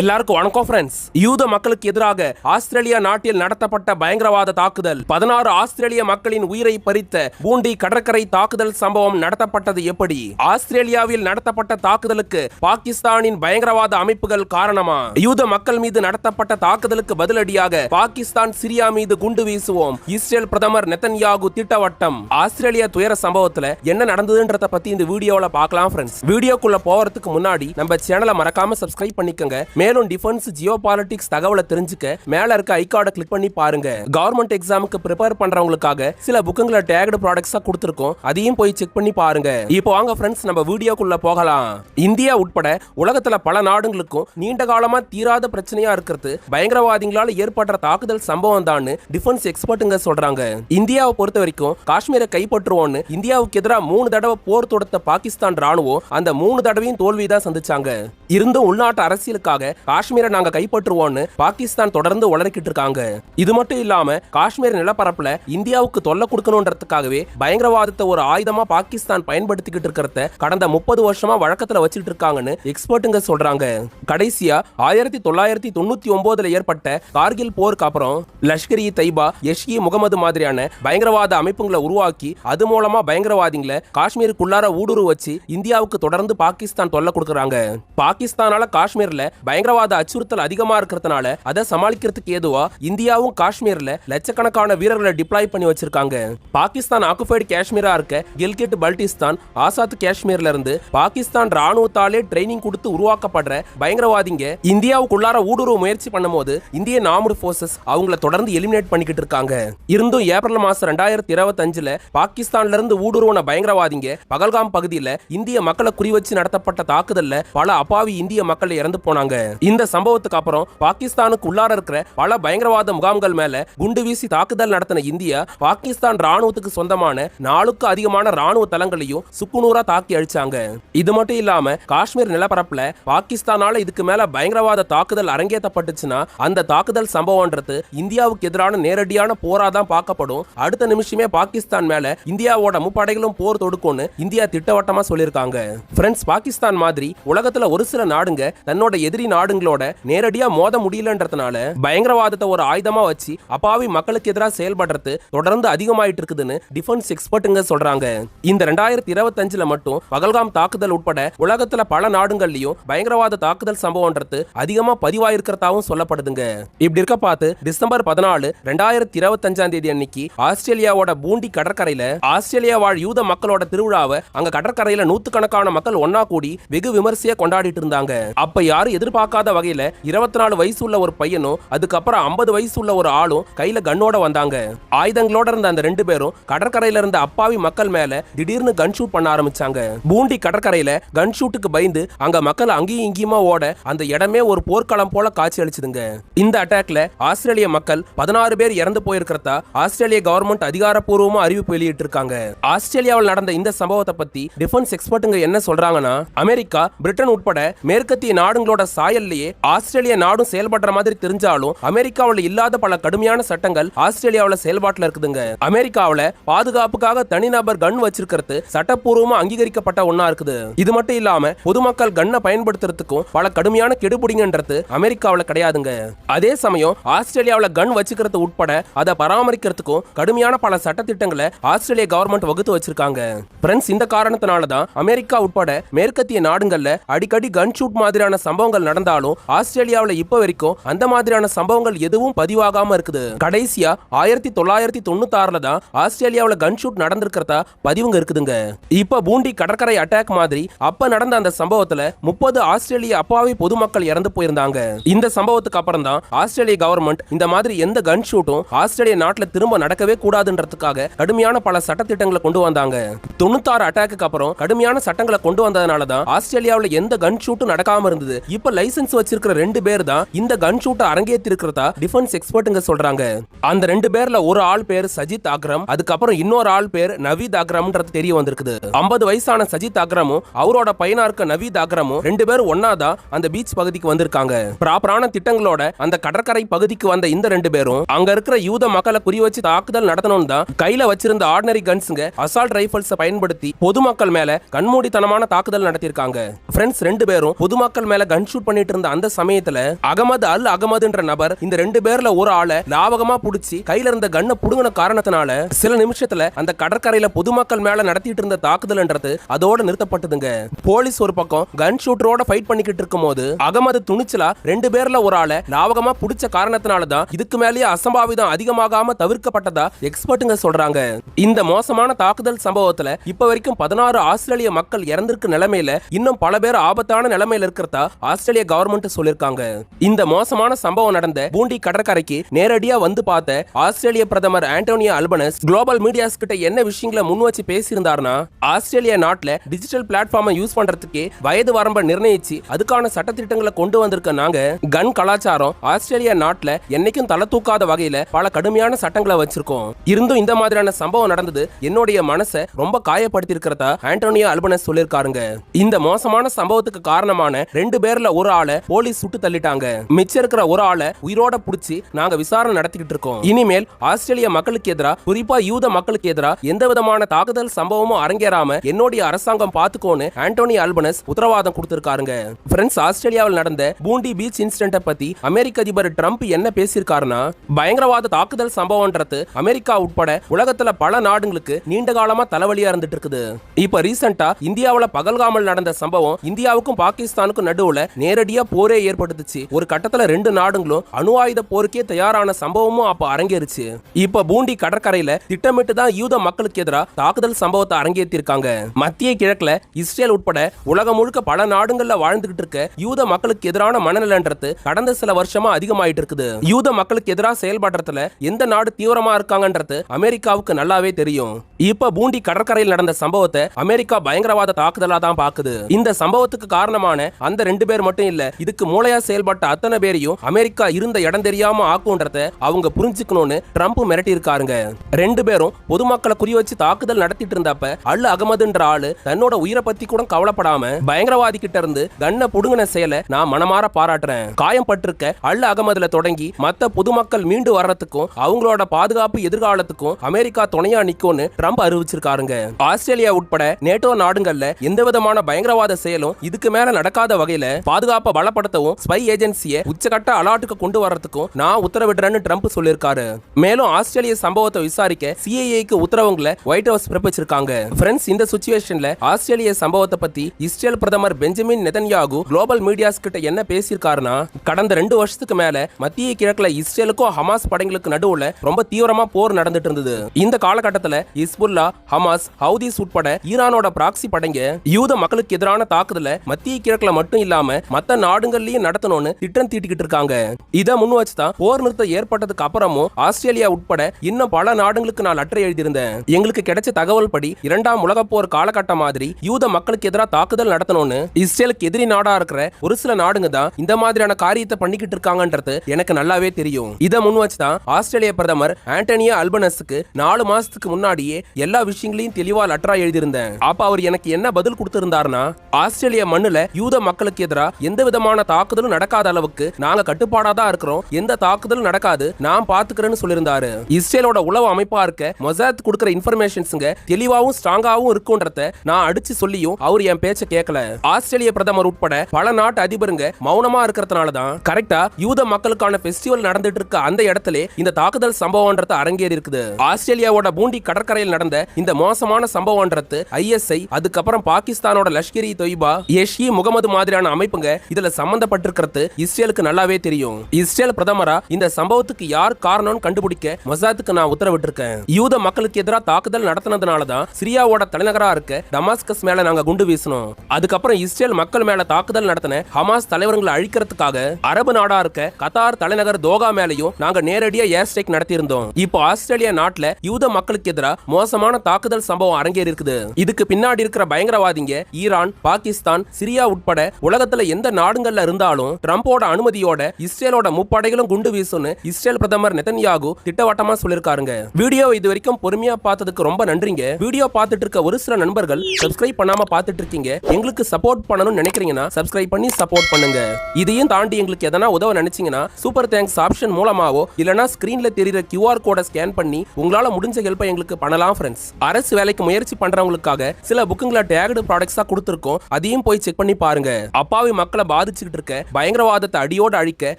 எல்லாருக்கும் வணக்கம் ஃப்ரெண்ட்ஸ் யூத மக்களுக்கு எதிராக ஆஸ்திரேலியா நாட்டில் நடத்தப்பட்ட பயங்கரவாத தாக்குதல். பதினாறு ஆஸ்திரேலிய மக்களின் உயிரை பறித்த பூண்டி கடற்கரை தாக்குதல் சம்பவம் நடத்தப்பட்டது எப்படி? ஆஸ்திரேலியாவில் நடத்தப்பட்ட தாக்குதலுக்கு பாகிஸ்தானின் பயங்கரவாத அமைப்புகள் காரணமா? யூத மக்கள் மீது நடத்தப்பட்ட தாக்குதலுக்கு பதிலடியாக பாகிஸ்தான் சிரியா மீது குண்டு வீசுவோம். இஸ்ரேல் பிரதமர் நெத்தன்யாகு திட்டவட்டம். ஆஸ்திரேலியா துயர சம்பவத்துல என்ன நடந்ததுன்றத பத்தி இந்த வீடியோல பார்க்கலாம் ஃப்ரெண்ட்ஸ் வீடியோக்குள்ள போறதுக்கு முன்னாடி நம்ம சேனலை மறக்காம சப்ஸ்கிரைப் பண்ணிக்கோங்க. மேலும் டிஃபென்ஸ் ஜியோ பாலிட்டிக்ஸ் தகவலை தெரிஞ்சுக்க மேல இருக்க ஐகார்டை கிளிக் பண்ணி பாருங்க. கவர்மெண்ட் எக்ஸாமுக்கு ப்ரிப்பேர் பண்றவங்களுக்காக சில புக்குங்களை டேக்டு ப்ராடக்ட்ஸா கொடுத்துருக்கோம். அதையும் போய் செக் பண்ணி பாருங்க. இப்போ வாங்க ஃப்ரெண்ட்ஸ் நம்ம வீடியோக்குள்ள போகலாம். இந்தியா உட்பட உலகத்துல பல நாடுகளுக்கும் நீண்ட காலமா தீராத பிரச்சனையா இருக்கிறது. பயங்கரவாதிகளால ஏற்படுற தாக்குதல் சம்பவம் தான் டிஃபென்ஸ் எக்ஸ்பர்ட்டுங்க சொல்றாங்க. இந்தியாவை பொறுத்த வரைக்கும் காஷ்மீரை கைப்பற்றுவோம்னு இந்தியாவுக்கு எதிராக மூணு தடவை போர் தொடுத்த பாகிஸ்தான் ராணுவம் அந்த மூணு தடவையும் தோல்வி தான் சந்திச்சாங்க. இருந்தும் உள்நாட்டு அரசியலுக்காக காஷ்மீரை நாங்க கைப்பற்றுவோம்னு பாகிஸ்தான் தொடர்ந்து உளறிக்கிட்டு இருக்காங்க. இது மட்டும் இல்லாம காஷ்மீர் நிலப்பரப்புல இந்தியாவுக்கு தொல்லை கொடுக்கணும்ன்றதுக்காகவே பயங்கரவாதத்தை ஒரு ஆயுதமா பாகிஸ்தான் பயன்படுத்திக்கிட்டு இருக்கிறத கடந்த முப்பது வருஷமா வழக்கத்துல வச்சுட்டு இருக்காங்கன்னு எக்ஸ்பர்ட்டுங்க சொல்றாங்க. கடைசியா ஆயிரத்தி தொள்ளாயிரத்தி தொண்ணூத்தி ஒன்பதுல ஏற்பட்ட கார்கில் போருக்கு அப்புறம் லஷ்கர் இ தைபா எஷ் இ முகமது மாதிரியான பயங்கரவாத அமைப்புகளை உருவாக்கி அது மூலமா பயங்கரவாதிகளை காஷ்மீருக்குள்ளார ஊடுருவ வச்சு இந்தியாவுக்கு தொடர்ந்து பாகிஸ்தான் தொல்லை கொடுக்குறாங்க. பாகிஸ்தானால காஷ்மீர்ல பயங்கர பயங்கரவாத அச்சுறுத்தல் அதிகமா இருக்கிறதுனால அதை சமாளிக்கிறதுக்கு ஏதுவா இந்தியாவும் காஷ்மீர்ல லட்சக்கணக்கான வீரர்களை டிப்ளாய் பண்ணி வச்சிருக்காங்க. பாகிஸ்தான் ஆக்குபைடு காஷ்மீரா இருக்க கில்கிட் பல்டிஸ்தான் ஆசாத் காஷ்மீர்ல இருந்து பாகிஸ்தான் ராணுவத்தாலே ட்ரைனிங் கொடுத்து உருவாக்கப்படுற பயங்கரவாதிங்க இந்தியாவுக்குள்ளார ஊடுருவ முயற்சி பண்ணும்போது இந்திய நாமுடு போர்சஸ் அவங்கள தொடர்ந்து எலிமினேட் பண்ணிக்கிட்டு இருக்காங்க. இருந்தும் ஏப்ரல் மாசம் ரெண்டாயிரத்தி இருபத்தஞ்சுல பாகிஸ்தான்ல இருந்து ஊடுருவன பயங்கரவாதிங்க பகல்காம் பகுதியில் இந்திய மக்களை குறிவச்சு நடத்தப்பட்ட தாக்குதல்ல பல அப்பாவி இந்திய மக்கள் இறந்து போனாங்க. இந்த சம்பவத்துக்கு அப்புறம் பாகிஸ்தானுக்கு உள்ளார இருக்கிற பல பயங்கரவாத முகாம்கள் மேல குண்டு வீசி தாக்குதல் நடத்தின இந்தியா பாகிஸ்தான் ராணுவத்துக்கு சொந்தமான நாளுக்கு அதிகமான ராணுவ தளங்களையும் சுக்குநூறா தாக்கி அழிச்சாங்க. இது மட்டும் இல்லாம காஷ்மீர் நிலப்பரப்புல பாகிஸ்தானால இதுக்கு மேல பயங்கரவாத தாக்குதல் அரங்கேற்றப்பட்டுச்சுன்னா அந்த தாக்குதல் சம்பவம்ன்றது இந்தியாவுக்கு எதிரான நேரடியான போராதான் பார்க்கப்படும். அடுத்த நிமிஷமே பாகிஸ்தான் மேல இந்தியாவோட முப்படைகளும் போர் தொடுக்கும்னு இந்தியா திட்டவட்டமா சொல்லியிருக்காங்க. ஃப்ரெண்ட்ஸ் பாகிஸ்தான் மாதிரி உலகத்துல ஒரு சில நாடுங்க தன்னோட எதிரி நாடுங்களோட நேரடியா மோத முடியலன்றதுனால பயங்கரவாதத்தை ஒரு ஆயுதமா வச்சு அப்பாவி மக்களுக்கு எதிராக செயல்படுறது தொடர்ந்து அதிகமாயிட்டு இருக்குதுன்னு டிஃபென்ஸ் எக்ஸ்பர்ட்டுங்க சொல்றாங்க. இந்த ரெண்டாயிரத்தி இருபத்தஞ்சுல மட்டும் பகல்காம் தாக்குதல் உட்பட உலகத்துல பல நாடுகள்லயும் பயங்கரவாத தாக்குதல் சம்பவம்ன்றது அதிகமா பதிவாயிருக்கிறதாவும் சொல்லப்படுதுங்க. இப்படி இருக்க பார்த்து டிசம்பர் பதினாலு ரெண்டாயிரத்தி இருபத்தஞ்சாம் தேதி அன்னைக்கு ஆஸ்திரேலியாவோட பூண்டி கடற்கரையில ஆஸ்திரேலியா வாழ் யூத மக்களோட திருவிழாவை அங்க கடற்கரையில நூத்துக்கணக்கான மக்கள் ஒன்னா கூடி வெகு விமர்சையா கொண்டாடிட்டு இருந்தாங்க. அப்ப யாரும் எதிர்பார்க்காத வகையில இருபத்தி நாலு வயசு உள்ள ஒரு பையனும் அதுக்கப்புறம் ஐம்பது வயசு உள்ள ஒரு ஆளும் கையில கண்ணோட வந்தாங்க. ஆயுதங்களோட இருந்த அந்த ரெண்டு பேரும் கடற்கரையில இருந்த அப்பாவி மக்கள் மேல திடீர்னு கன் ஷூட் பண்ண ஆரம்பிச்சாங்க. பூண்டி கடற்கரையில கன் ஷூட்டுக்கு பயந்து அங்க மக்கள் அங்கேயும் இங்கேயுமா ஓட அந்த இடமே ஒரு போர்க்களம் போல காட்சி அளிச்சுதுங்க இந்த அட்டாக்ல ஆஸ்திரேலிய மக்கள் பதினாறு பேர் இறந்து போயிருக்கிறதா ஆஸ்திரேலிய கவர்மெண்ட் அதிகாரப்பூர்வமா அறிவிப்பு வெளியிட்டு இருக்காங்க ஆஸ்திரேலியாவில் நடந்த இந்த சம்பவத்தை பத்தி டிஃபென்ஸ் எக்ஸ்பர்ட்டுங்க என்ன சொல்றாங்கன்னா அமெரிக்கா பிரிட்டன் உட்பட மேற்கத்திய நாடுகளோட சாயல்லையே ஆஸ்திரேலிய நாடும் செயல்படுற மாதிரி தெரிஞ்சாலும் அமெரிக்காவில் இல்லாத பல கடுமையான சட்டங்கள் ஆஸ்திரேலியாவில் செயல்பாட்டில் இருக்குதுங்க. அமெரிக்காவில் பாதுகாப்புக்காக தனிநபர் கன் வச்சிருக்கிறது சட்டப்பூர்வமா அங்கீகரிக்கப்பட்ட ஒண்ணா இருக்குது. இது மட்டும் இல்லாம பொதுமக்கள் கண்ணை பயன்படுத்துறதுக்கும் பல கடுமையான கெடுபிடிங்கன்றது அமெரிக்காவில் கிடையாதுங்க. அதே சமயம் ஆஸ்திரேலியாவில் கன் வச்சுக்கிறது உட்பட அதை பராமரிக்கிறதுக்கும் கடுமையான பல சட்டத்திட்டங்களை ஆஸ்திரேலிய கவர்மெண்ட் வகுத்து வச்சிருக்காங்க. ஃப்ரெண்ட்ஸ் இந்த காரணத்தினால தான் அமெரிக்கா உட்பட மேற்கத்திய நாடுகள்ல அடிக்கடி கன் ஷூட் மாதிரியான சம்பவங்கள் நடந்தாலும் ஆஸ்திரேலியாவில் இப்போ வரைக்கும் அந்த மாதிரியான சம்பவங்கள் எதுவும் பதிவாகாம இருக்குது. கடைசியா ஆயிரத்தி தொள்ளாயிரத்தி தொண்ணூத்தி ஆறுல தான் ஆஸ்திரேலியாவில் கன் ஷூட் நடந்திருக்கிறதா பதிவுங்க இருக்குதுங்க. இப்போ பூண்டி கடற்கரை அட்டாக் மாதிரி அப்ப நடந்த அந்த சம்பவத்துல முப்பது ஆஸ்திரேலிய அப்பாவி பொதுமக்கள் இறந்து போயிருந்தாங்க. இந்த சம்பவத்துக்கு அப்புறம் தான் ஆஸ்திரேலிய கவர்மெண்ட் இந்த மாதிரி எந்த கன் ஷூட்டும் ஆஸ்திரேலிய நாட்டில் திரும்ப நடக்கவே கூடாதுன்றதுக்காக கடுமையான பல சட்டத்திட்டங்களை கொண்டு வந்தாங்க. தொண்ணூத்தாறு அட்டாக்கு அப்புறம் கடுமையான சட்டங்களை கொண்டு வந்ததுனால தான் ஆஸ்திரேலியாவில் எந்த கன் ஷூட்டும் நடக்காம இருந்தது. இப்ப லைசென்ஸ் லைசன்ஸ் வச்சிருக்கிற ரெண்டு பேர் தான் இந்த கன் ஷூட்டை அரங்கேற்றிருக்கிறதா டிஃபென்ஸ் எக்ஸ்பர்ட்டுங்க சொல்றாங்க. அந்த ரெண்டு பேர்ல ஒரு ஆள் பேர் சஜித் அக்ரம் அதுக்கப்புறம் இன்னொரு ஆள் பேர் நவீத் அக்ரம்ன்றது தெரிய வந்திருக்குது. ஐம்பது வயசான சஜித் அக்ரமும் அவரோட பையனா இருக்க நவீத் அக்ரமும் ரெண்டு பேரும் ஒன்னாதான் அந்த பீச் பகுதிக்கு வந்திருக்காங்க. ப்ராப்பரான திட்டங்களோட அந்த கடற்கரை பகுதிக்கு வந்த இந்த ரெண்டு பேரும் அங்க இருக்கிற யூத மக்களை குறி வச்சு தாக்குதல் நடத்தணும் தான் கையில வச்சிருந்த ஆர்டினரி கன்ஸுங்க அசால்ட் ரைஃபிள்ஸை பயன்படுத்தி பொதுமக்கள் மேல கண்மூடித்தனமான தாக்குதல் நடத்தியிருக்காங்க. ஃப்ரெண்ட்ஸ் ரெண்டு பேரும் பொதுமக்கள் மேல கன் ஷூட் பண்ணி பண்ணிட்டு இருந்த அந்த சமயத்துல அகமது அல் அகமதுன்ற நபர் இந்த ரெண்டு பேர்ல ஒரு ஆளை லாவகமா புடிச்சு கையில இருந்த கண்ணை புடுங்கின காரணத்தினால சில நிமிஷத்துல அந்த கடற்கரையில பொதுமக்கள் மேல நடத்திட்டு இருந்த தாக்குதல்ன்றது அதோட நிறுத்தப்பட்டதுங்க. போலீஸ் ஒரு பக்கம் கன் ஷூட்டரோட ஃபைட் பண்ணிக்கிட்டு இருக்கும் போது அகமது துணிச்சலா ரெண்டு பேர்ல ஒரு ஆளை லாவகமா புடிச்ச காரணத்தினால தான் இதுக்கு மேலேயே அசம்பாவிதம் அதிகமாகாம தவிர்க்கப்பட்டதா எக்ஸ்பர்ட்டுங்க சொல்றாங்க. இந்த மோசமான தாக்குதல் சம்பவத்துல இப்ப வரைக்கும் பதினாறு ஆஸ்திரேலிய மக்கள் இறந்திருக்க நிலைமையில இன்னும் பல பேர் ஆபத்தான நிலைமையில இருக்கிறதா ஆஸ்திரேலிய கவர்மெண்ட் சொல்லிருக்காங்க. இந்த மோசமான சம்பவம் நடந்த பூண்டி கடற்கரைக்கு நேரடியா வந்து பார்த்த ஆஸ்திரேலிய பிரதமர் ஆண்டோனியா அல்பனஸ் குளோபல் மீடியாஸ் கிட்ட என்ன விஷயங்களை முன் வச்சு பேசியிருந்தார்னா ஆஸ்திரேலியா நாட்டில் டிஜிட்டல் பிளாட்ஃபார்மை யூஸ் பண்றதுக்கு வயது வரம்ப நிர்ணயிச்சு அதுக்கான சட்டத்திட்டங்களை கொண்டு வந்திருக்க நாங்க கன் கலாச்சாரம் ஆஸ்திரேலியா நாட்டில் என்னைக்கும் தலை தூக்காத வகையில பல கடுமையான சட்டங்களை வச்சிருக்கோம். இருந்தும் இந்த மாதிரியான சம்பவம் நடந்தது என்னுடைய மனசை ரொம்ப காயப்படுத்தி இருக்கிறதா ஆண்டோனியா அல்பனஸ் சொல்லியிருக்காருங்க இந்த மோசமான சம்பவத்துக்கு காரணமான ரெண்டு பேர்ல ஒரு ஆள் ஆளை போலீஸ் சுட்டு தள்ளிட்டாங்க. மிச்சம் இருக்கிற ஒரு ஆளை உயிரோட புடிச்சு நாங்க விசாரணை நடத்திக்கிட்டு இருக்கோம். இனிமேல் ஆஸ்திரேலிய மக்களுக்கு எதிராக குறிப்பா யூத மக்களுக்கு எதிராக எந்த விதமான தாக்குதல் சம்பவமும் அரங்கேறாம என்னுடைய அரசாங்கம் பாத்துக்கோன்னு ஆண்டோனி அல்பனஸ் உத்தரவாதம் கொடுத்திருக்காருங்க. ஃப்ரெண்ட்ஸ் ஆஸ்திரேலியாவில் நடந்த பூண்டி பீச் இன்சிடென்ட்டை பத்தி அமெரிக்க அதிபர் ட்ரம்ப் என்ன பேசியிருக்காருன்னா பயங்கரவாத தாக்குதல் சம்பவம்ன்றது அமெரிக்கா உட்பட உலகத்துல பல நாடுகளுக்கு நீண்ட காலமா தலைவலியா இருந்துட்டு இருக்குது. இப்ப ரீசெண்டா இந்தியாவில் பகல்காமல் நடந்த சம்பவம் இந்தியாவுக்கும் பாகிஸ்தானுக்கும் நடுவுல நேரடியா போரே ஏற்படுத்துச்சு. ஒரு கட்டத்துல ரெண்டு நாடுங்களும் அணு ஆயுத போருக்கே தயாரான சம்பவமும் அப்ப அரங்கேறுச்சு. இப்ப பூண்டி கடற்கரையில திட்டமிட்டு தான் யூத மக்களுக்கு எதிராக தாக்குதல் சம்பவத்தை அரங்கேற்றிருக்காங்க மத்திய கிழக்குல இஸ்ரேல் உட்பட உலகம் முழுக்க பல நாடுகள்ல வாழ்ந்துகிட்டு இருக்க யூத மக்களுக்கு எதிரான மனநலன்றது கடந்த சில வருஷமா அதிகமாயிட்டு இருக்குது. யூத மக்களுக்கு எதிராக செயல்படுறதுல எந்த நாடு தீவிரமா இருக்காங்கன்றது அமெரிக்காவுக்கு நல்லாவே தெரியும். இப்ப பூண்டி கடற்கரையில் நடந்த சம்பவத்தை அமெரிக்கா பயங்கரவாத தாக்குதலா தான் பாக்குது. இந்த சம்பவத்துக்கு காரணமான அந்த ரெண்டு பேர் மட்டும் இல்ல. இதுக்கு மூளையா செயல்பட்ட அத்தனை பேரையும் அமெரிக்கா இருந்த இடம் தெரியாம ஆக்குன்றத அவங்க புரிஞ்சுக்கணும்னு ட்ரம்ப் மிரட்டி இருக்காருங்க ரெண்டு பேரும் பொதுமக்களை குறி வச்சு தாக்குதல் நடத்திட்டு இருந்தப்ப அல் அகமதுன்ற ஆளு தன்னோட உயிரை பத்தி கூட கவலைப்படாம பயங்கரவாதி கிட்ட இருந்து கண்ண புடுங்கின செயலை நான் மனமாற பாராட்டுறேன். காயம் பட்டிருக்க அல் அகமதுல தொடங்கி மத்த பொதுமக்கள் மீண்டு வர்றதுக்கும் அவங்களோட பாதுகாப்பு எதிர்காலத்துக்கும் அமெரிக்கா துணையா நிக்கும்னு ட்ரம்ப் அறிவிச்சிருக்காருங்க. ஆஸ்திரேலியா உட்பட நேட்டோ நாடுகள்ல எந்த விதமான பயங்கரவாத செயலும் இதுக்கு மேல நடக்காத வகையில பாதுகாப்பு பாதுகாப்பை பலப்படுத்தவும் ஸ்பை ஏஜென்சியை உச்சகட்ட அலாட்டுக்கு கொண்டு வர்றதுக்கும் நான் உத்தரவிடுறேன்னு ட்ரம்ப் சொல்லியிருக்காரு. மேலும் ஆஸ்திரேலிய சம்பவத்தை விசாரிக்க சிஐஏக்கு உத்தரவுங்களை ஒயிட் ஹவுஸ் பிறப்பிச்சிருக்காங்க. ஃப்ரெண்ட்ஸ் இந்த சுச்சுவேஷன்ல ஆஸ்திரேலிய சம்பவத்தை பத்தி இஸ்ரேல் பிரதமர் பெஞ்சமின் நெதன்யாகு குளோபல் மீடியாஸ் கிட்ட என்ன பேசியிருக்காருன்னா கடந்த ரெண்டு வருஷத்துக்கு மேல மத்திய கிழக்குல இஸ்ரேலுக்கும் ஹமாஸ் படைகளுக்கு நடுவுல ரொம்ப தீவிரமா போர் நடந்துட்டு இருந்தது. இந்த காலகட்டத்துல இஸ்புல்லா ஹமாஸ் ஹவுதிஸ் உட்பட ஈரானோட பிராக்சி படைங்க யூத மக்களுக்கு எதிரான தாக்குதல மத்திய கிழக்குல மட்டும் இல்லாம மத்த நாடுகள்லயும் நடத்தணும்னு திட்டம் தீட்டிக்கிட்டு இருக்காங்க. இதை முன் வச்சுதான் போர் நிறுத்தம் ஏற்பட்டதுக்கு அப்புறமும் ஆஸ்திரேலியா உட்பட இன்னும் பல நாடுகளுக்கு நான் லெட்டர் எழுதியிருந்தேன். எங்களுக்கு கிடைச்ச தகவல் படி இரண்டாம் உலக போர் காலகட்டம் மாதிரி யூத மக்களுக்கு எதிராக தாக்குதல் நடத்தணும்னு இஸ்ரேலுக்கு எதிரி நாடா இருக்கிற ஒரு சில நாடுங்க தான் இந்த மாதிரியான காரியத்தை பண்ணிக்கிட்டு இருக்காங்கன்றது எனக்கு நல்லாவே தெரியும். இதை முன் வச்சுதான் ஆஸ்திரேலிய பிரதமர் ஆண்டனியா அல்பனஸுக்கு நாலு மாசத்துக்கு முன்னாடியே எல்லா விஷயங்களையும் தெளிவா லெட்டரா எழுதியிருந்தேன். அப்ப அவர் எனக்கு என்ன பதில் கொடுத்திருந்தாருன்னா ஆஸ்திரேலிய மண்ணுல யூத மக்களுக்கு எதிராக எந்த விதமான தாக்குதலும் நடக்காத அளவுக்கு நாங்க கட்டுப்பாடா தான் இருக்கிறோம். எந்த தாக்குதலும் நடக்காது. நான் பாத்துக்கிறேன்னு சொல்லியிருந்தாரு. இஸ்ரேலோட உளவு அமைப்பா இருக்க மொசாத் கொடுக்கிற இன்ஃபர்மேஷன்ஸுங்க தெளிவாவும் ஸ்ட்ராங்காவும் இருக்கும்ன்றத நான் அடிச்சு சொல்லியும் அவர் என் பேச்ச கேட்கல ஆஸ்திரேலிய பிரதமர் உட்பட பல நாட்டு அதிபருங்க மௌனமா இருக்கிறதுனால தான் கரெக்டா யூத மக்களுக்கான பெஸ்டிவல் நடந்துட்டு இருக்க அந்த இடத்துல இந்த தாக்குதல் சம்பவம்ன்றது அரங்கேறி இருக்குது. ஆஸ்திரேலியாவோட பூண்டி கடற்கரையில் நடந்த இந்த மோசமான சம்பவம்ன்றது ஐஎஸ்ஐ அதுக்கப்புறம் பாகிஸ்தானோட லஷ்கரி தொய்பா எஷ்இ முகமது மாதிரியான அமைப்புங்க இதுல சம்பந்தப்பட்டிருக்கிறது இஸ்ரேலுக்கு நல்லாவே தெரியும். இஸ்ரேல் பிரதமரா இந்த சம்பவத்துக்கு யார் காரணம்னு கண்டுபிடிக்க மொசாத்துக்கு நான் உத்தரவிட்டிருக்கேன். யூத மக்களுக்கு எதிராக தாக்குதல் நடத்தினதுனால தான் சிரியாவோட தலைநகரா இருக்க டமாஸ்கஸ் மேல நாங்க குண்டு வீசணும் அதுக்கப்புறம் இஸ்ரேல் மக்கள் மேல தாக்குதல் நடத்தின ஹமாஸ் தலைவர்களை அழிக்கிறதுக்காக அரபு நாடா இருக்க கத்தார் தலைநகர் தோகா மேலையும் நாங்க நேரடியா ஏர் ஸ்ட்ரைக் நடத்தியிருந்தோம். இப்போ ஆஸ்திரேலியா நாட்டுல யூத மக்களுக்கு எதிராக மோசமான தாக்குதல் சம்பவம் அரங்கேறி இருக்குது இதுக்கு பின்னாடி இருக்கிற பயங்கரவாதிங்க ஈரான் பாகிஸ்தான் சிரியா உட்பட உலகத்துல எந்த நாடுகள்ல இருந்தாலும் ட்ரம்போட அனுமதியோட இஸ்ரேலோட முப்படைகளும் குண்டு வீசும்னு இஸ்ரேல் பிரதமர் நெதன்யாகு திட்டவட்டமா சொல்லிருக்காருங்க. வீடியோ இது வரைக்கும் பொறுமையா பார்த்ததுக்கு ரொம்ப நன்றிங்க. வீடியோ பார்த்துட்டு இருக்க ஒரு சில நண்பர்கள் சப்ஸ்கிரைப் பண்ணாம பார்த்துட்டு இருக்கீங்க. எங்களுக்கு சப்போர்ட் பண்ணணும்னு நினைக்கிறீங்கன்னா சப்ஸ்கிரைப் பண்ணி சப்போர்ட் பண்ணுங்க. இதையும் தாண்டி எங்களுக்கு எதனா உதவ நினைச்சீங்கன்னா சூப்பர் தேங்க்ஸ் ஆப்ஷன் மூலமாவோ இல்லனா ஸ்கிரீன்ல தெரியுற கியூஆர் கோடை ஸ்கேன் பண்ணி உங்களால முடிஞ்ச ஹெல்ப்பை எங்களுக்கு பண்ணலாம் ஃப்ரெண்ட்ஸ் அரசு வேலைக்கு முயற்சி பண்றவங்களுக்காக சில புக்குங்களை டேக்டு ப்ராடக்ட்ஸா கொடுத்துருக்கோம். அதையும் போய் செக் பண்ணி பாருங்க. அப்பாவி மக்களை பாதிச்சுக்கிட்டு இருக்க பயங்கரவாதத்தை அடியோடு அழிக்க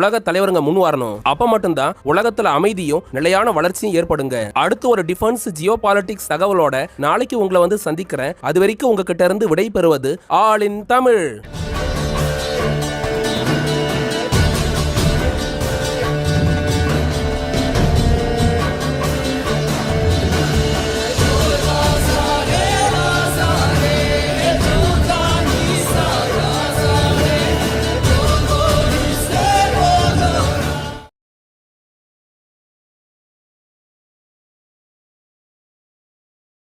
உலக தலைவருங்க முன் வரணும். அப்ப மட்டும்தான் உலகத்துல அமைதியும் நிலையான வளர்ச்சியும் ஏற்படுங்க. அடுத்து ஒரு டிஃபென்ஸ் ஜியோ பாலிட்டிக்ஸ் தகவலோட நாளைக்கு உங்களை வந்து சந்திக்கிறேன். அது வரைக்கும் உங்ககிட்ட இருந்து விடை பெறுவது ஆல் இன் தமிழ்.